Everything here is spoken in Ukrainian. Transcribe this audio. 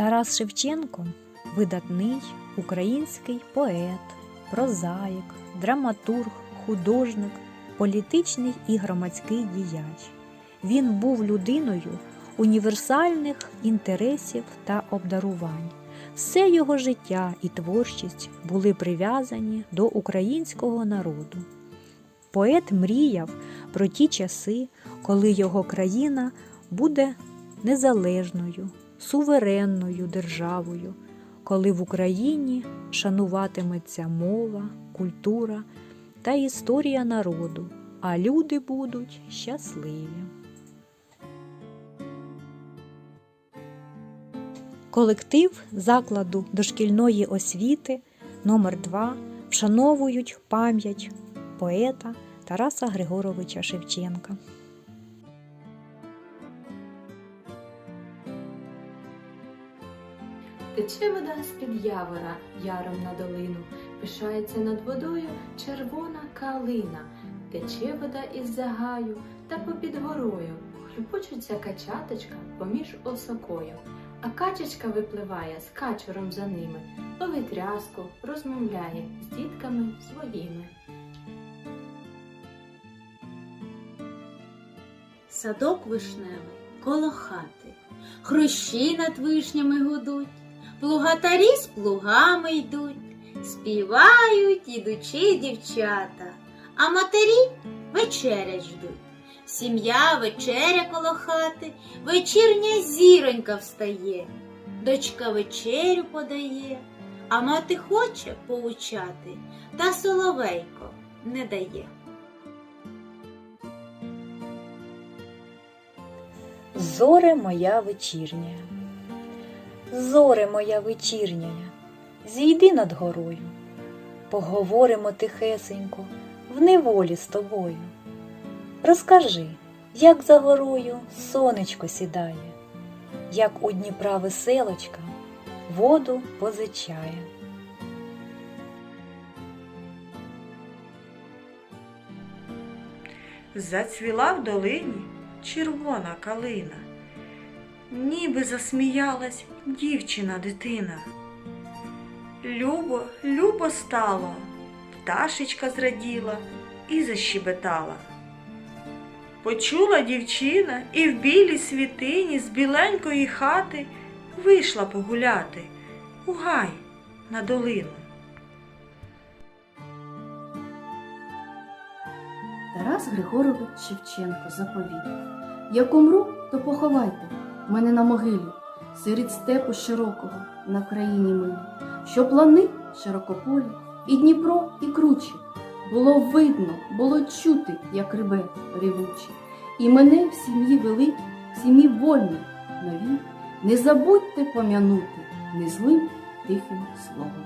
Тарас Шевченко видатний український поет, прозаїк, драматург, художник, політичний і громадський діяч. Він був людиною універсальних інтересів та обдарувань. Все його життя і творчість були прив'язані до українського народу. Поет мріяв про ті часи, коли його країна буде незалежною, суверенною державою, коли в Україні шануватиметься мова, культура та історія народу, а люди будуть щасливі. Колектив закладу дошкільної освіти номер 2 вшановують пам'ять поета Тараса Григоровича Шевченка. Тече вода з-під явора яром на долину, пишається над водою червона калина, тече вода із загаю та попід горою, хлюпочуться качаточка поміж осокою, а качечка випливає з качуром за ними, ловить рязку, розмовляє з дітками своїми. Садок вишневий коло хати, хрущі над вишнями гудуть, плугатарі з плугами йдуть, співають ідучі дівчата, а матері вечерять ждуть. Сім'я вечеря коло хати, вечірня зіронька встає, дочка вечерю подає, а мати хоче поучати, та соловейко не дає. Зоре моя вечірня, зоре моя вечірняя, зійди над горою, поговоримо тихесенько в неволі з тобою. Розкажи, як за горою сонечко сідає, як у Дніпра веселочка воду позичає. Зацвіла в долині червона калина, ніби засміялась дівчина дитина. Любо, любо стало, пташечка зраділа і защебетала. Почула дівчина і в білій світині з біленької хати вийшла погуляти у гай на долину. Тарас Григорович Шевченко заповіт. Як умру, то поховайте мене на могилі, серед степу широкого на країні милі, що плани широкополі, і Дніпро, і кручі. Було видно, було чути, як рибе ревучі. І мене в сім'ї великій, в сім'ї вольній, нові, не забудьте пом'янути незлим тихим словом.